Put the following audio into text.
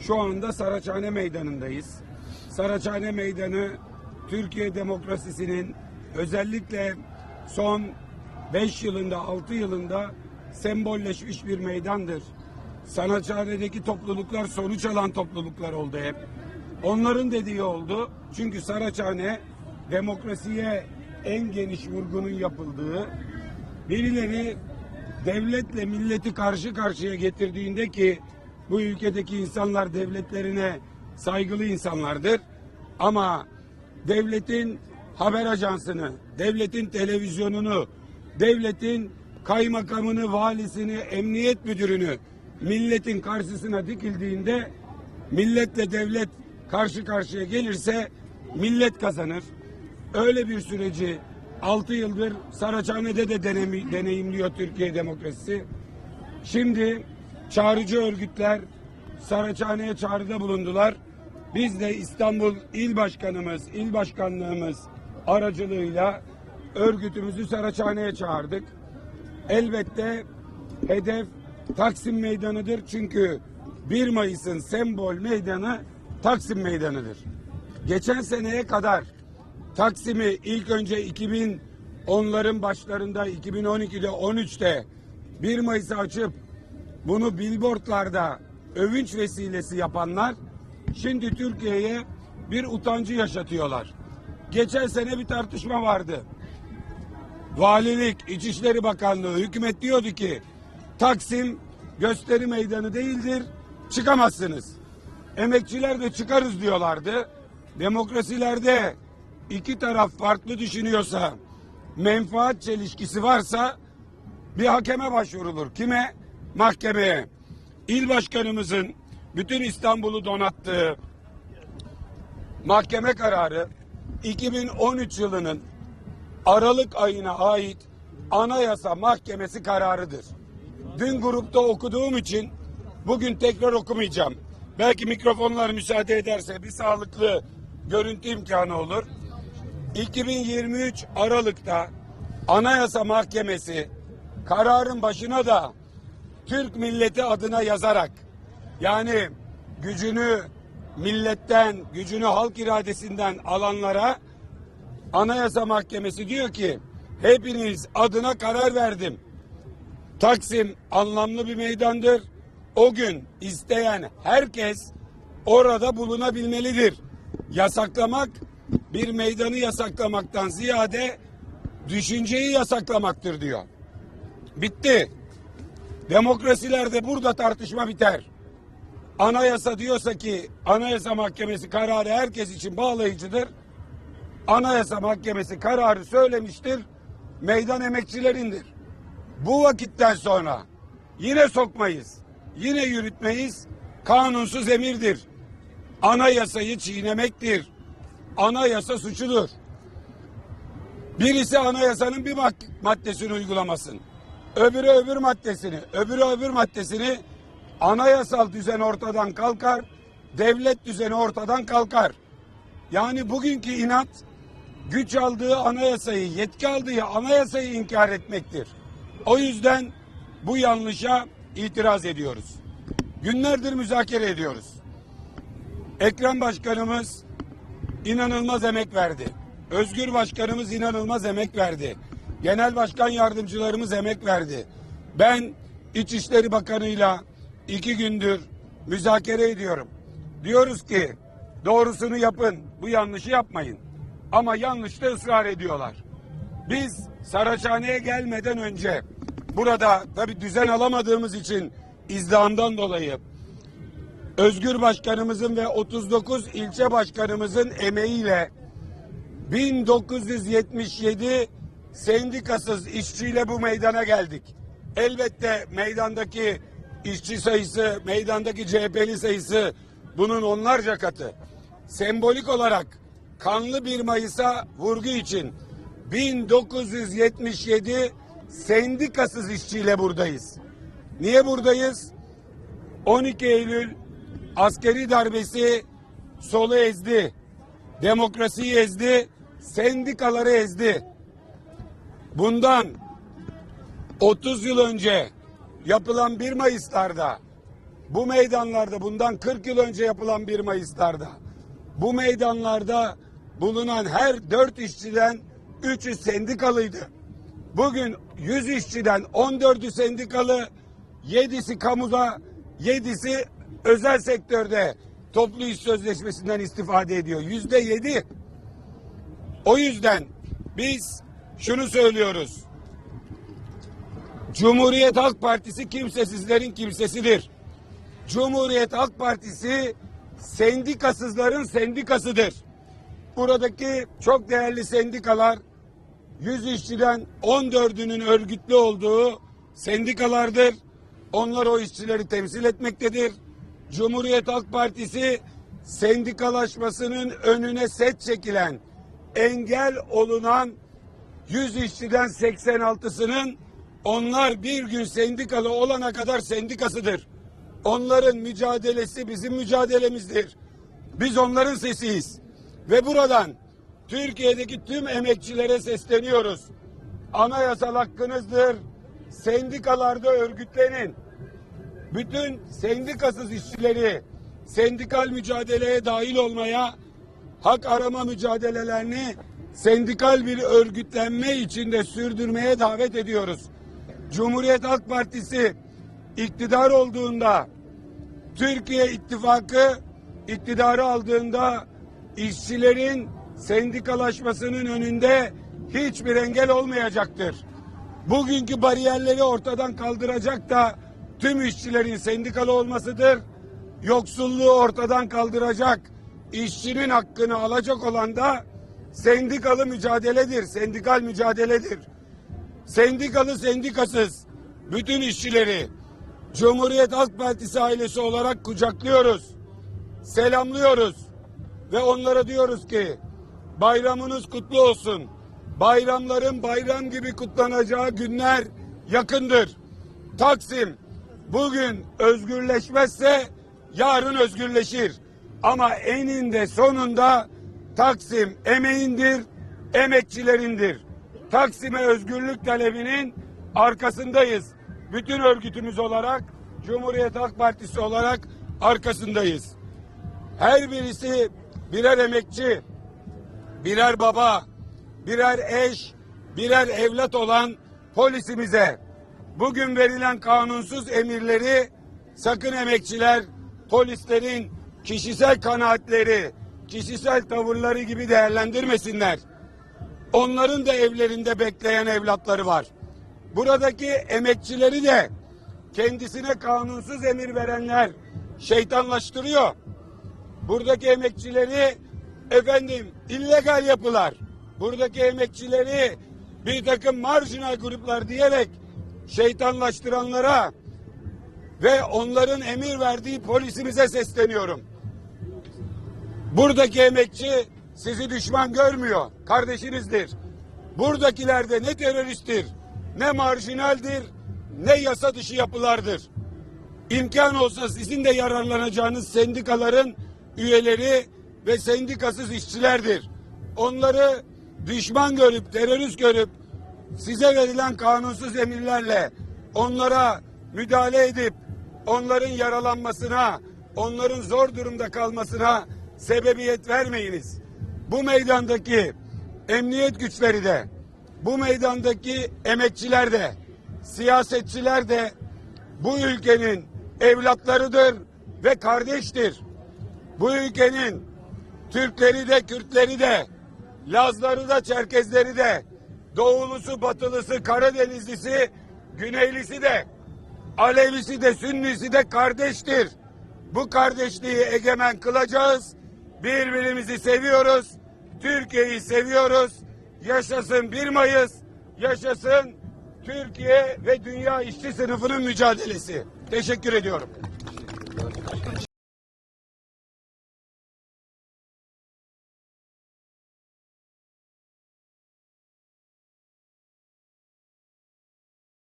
Şu anda Saraçhane Meydanı'ndayız. Saraçhane Meydanı Türkiye demokrasisinin özellikle son 5 yılında 6 yılında sembolleşmiş bir meydandır. Saraçhane'deki topluluklar sonuç alan topluluklar oldu hep. Onların dediği oldu. Çünkü Saraçhane demokrasiye en geniş vurgunun yapıldığı birileri devletle milleti karşı karşıya getirdiğinde ki bu ülkedeki insanlar devletlerine saygılı insanlardır. Ama devletin haber ajansını, devletin televizyonunu, devletin kaymakamını, valisini, emniyet müdürünü milletin karşısına dikildiğinde milletle devlet karşı karşıya gelirse millet kazanır. Öyle bir süreci 6 yıldır Saraçhane'de de denemi- deneyimliyor Türkiye demokrasisi. Şimdi çağrıcı örgütler Saraçhane'ye çağrıda bulundular. Biz de İstanbul İl Başkanımız, İl Başkanlığımız aracılığıyla örgütümüzü Saraçhane'ye çağırdık. Elbette hedef Taksim Meydanı'dır. Çünkü 1 Mayıs'ın sembol meydanı Taksim Meydanı'dır. Geçen seneye kadar Taksim'i ilk önce 2010'ların başlarında 2012'de 13'te 1 Mayıs'ı açıp bunu billboardlarda övünç vesilesi yapanlar şimdi Türkiye'ye bir utancı yaşatıyorlar. Geçen sene bir tartışma vardı. Valilik, İçişleri Bakanlığı, hükümet diyordu ki Taksim gösteri meydanı değildir, çıkamazsınız. Emekçiler de çıkarız diyorlardı. Demokrasilerde iki taraf farklı düşünüyorsa, menfaat çelişkisi varsa bir hakeme başvurulur. Kime? Mahkemeye. İl başkanımızın bütün İstanbul'u donattığı mahkeme kararı 2013 yılının Aralık ayına ait Anayasa Mahkemesi kararıdır. Dün grupta okuduğum için bugün tekrar okumayacağım. Belki mikrofonlar müsaade ederse bir sağlıklı görüntü imkanı olur. 2023 Aralık'ta Anayasa Mahkemesi kararın başına da Türk milleti adına yazarak yani gücünü milletten, gücünü halk iradesinden alanlara Anayasa Mahkemesi diyor ki hepiniz adına karar verdim. Taksim anlamlı bir meydandır. O gün isteyen herkes orada bulunabilmelidir. Yasaklamak bir meydanı yasaklamaktan ziyade düşünceyi yasaklamaktır diyor. Bitti. Demokrasilerde burada tartışma biter. Anayasa diyorsa ki Anayasa Mahkemesi kararı herkes için bağlayıcıdır. Anayasa Mahkemesi kararı söylemiştir. Meydan emekçilerindir. Bu vakitten sonra yine sokmayız. Yine yürütmeyiz. Kanunsuz emirdir. Anayasayı çiğnemektir. Anayasa suçudur. Birisi anayasanın bir maddesini uygulamasın. Öbürü öbür maddesini, öbürü öbür maddesini anayasal düzen ortadan kalkar, devlet düzeni ortadan kalkar. Yani bugünkü inat güç aldığı anayasayı, yetki aldığı anayasayı inkar etmektir. O yüzden bu yanlışa itiraz ediyoruz. Günlerdir müzakere ediyoruz. Ekrem Başkanımız inanılmaz emek verdi. Özgür Başkanımız inanılmaz emek verdi. Genel Başkan Yardımcılarımız emek verdi. Ben İçişleri Bakanı'yla iki gündür müzakere ediyorum. Diyoruz ki doğrusunu yapın, bu yanlışı yapmayın. Ama yanlışta ısrar ediyorlar. Biz Saraçhane'ye gelmeden önce burada tabi düzen alamadığımız için izdihamdan dolayı Özgür Başkanımızın ve 39 ilçe başkanımızın emeğiyle 1977 sendikasız işçiyle bu meydana geldik. Elbette meydandaki işçi sayısı, meydandaki CHP'li sayısı bunun onlarca katı. Sembolik olarak kanlı bir Mayıs'a vurgu için 1977 sendikasız işçiyle buradayız. Niye buradayız? 12 Eylül askeri darbesi solu ezdi. Demokrasiyi ezdi. Sendikaları ezdi. Bundan 30 yıl önce yapılan 1 Mayıs'larda bu meydanlarda bundan 40 yıl önce yapılan 1 Mayıs'larda bu meydanlarda bulunan her 4 işçiden 3'ü sendikalıydı. Bugün 100 işçiden 14'ü sendikalı, 7'si kamuda, 7'si özel sektörde toplu iş sözleşmesinden istifade ediyor. Yüzde yedi. O yüzden biz şunu söylüyoruz. Cumhuriyet Halk Partisi kimsesizlerin kimsesidir. Cumhuriyet Halk Partisi sendikasızların sendikasıdır. Buradaki çok değerli sendikalar 100 işçiden 14'ünün örgütlü olduğu sendikalardır. Onlar o işçileri temsil etmektedir. Cumhuriyet Halk Partisi sendikalaşmasının önüne set çekilen, engel olunan 100 işçiden 86'sının onlar bir gün sendikalı olana kadar sendikasıdır. Onların mücadelesi bizim mücadelemizdir. Biz onların sesiyiz. Ve buradan Türkiye'deki tüm emekçilere sesleniyoruz. Anayasal hakkınızdır. Sendikalarda örgütlenin. Bütün sendikasız işçileri sendikal mücadeleye dahil olmaya, hak arama mücadelelerini sendikal bir örgütlenme içinde sürdürmeye davet ediyoruz. Cumhuriyet Halk Partisi iktidar olduğunda Türkiye İttifakı iktidarı aldığında işçilerin sendikalaşmasının önünde hiçbir engel olmayacaktır. Bugünkü bariyerleri ortadan kaldıracak da tüm işçilerin sendikalı olmasıdır. Yoksulluğu ortadan kaldıracak, işçinin hakkını alacak olan da sendikalı mücadeledir, sendikal mücadeledir. Sendikalı sendikasız bütün işçileri Cumhuriyet Halk Partisi ailesi olarak kucaklıyoruz. Selamlıyoruz ve onlara diyoruz ki bayramınız kutlu olsun. Bayramların bayram gibi kutlanacağı günler yakındır. Taksim bugün özgürleşmezse yarın özgürleşir. Ama eninde sonunda Taksim emeğindir, emekçilerindir. Taksim'e özgürlük talebinin arkasındayız. Bütün örgütümüz olarak, Cumhuriyet Halk Partisi olarak arkasındayız. Her birisi birer emekçi, birer baba, birer eş, birer evlat olan polisimize bugün verilen kanunsuz emirleri sakın emekçiler polislerin kişisel kanaatleri, kişisel tavırları gibi değerlendirmesinler. Onların da evlerinde bekleyen evlatları var. Buradaki emekçileri de kendisine kanunsuz emir verenler şeytanlaştırıyor. Buradaki emekçileri efendim illegal yapılar. Buradaki emekçileri bir takım marjinal gruplar diyerek şeytanlaştıranlara ve onların emir verdiği polisimize sesleniyorum. Buradaki emekçi sizi düşman görmüyor. Kardeşinizdir. Buradakiler de ne teröristtir, ne marjinaldir, ne yasa dışı yapılardır. İmkan olsa sizin de yararlanacağınız sendikaların üyeleri ve sendikasız işçilerdir. Onları düşman görüp, terörist görüp size verilen kanunsuz emirlerle onlara müdahale edip onların yaralanmasına, onların zor durumda kalmasına sebebiyet vermeyiniz. Bu meydandaki emniyet güçleri de, bu meydandaki emekçiler de, siyasetçiler de bu ülkenin evlatlarıdır ve kardeştir. Bu ülkenin Türkleri de, Kürtleri de, Lazları da, Çerkezleri de, Doğulusu, Batılısı, Karadenizlisi, Güneylisi de, Alevisi de, Sünnisi de kardeştir. Bu kardeşliği egemen kılacağız. Birbirimizi seviyoruz. Türkiye'yi seviyoruz. Yaşasın 1 Mayıs. Yaşasın Türkiye ve dünya işçi sınıfının mücadelesi. Teşekkür ediyorum.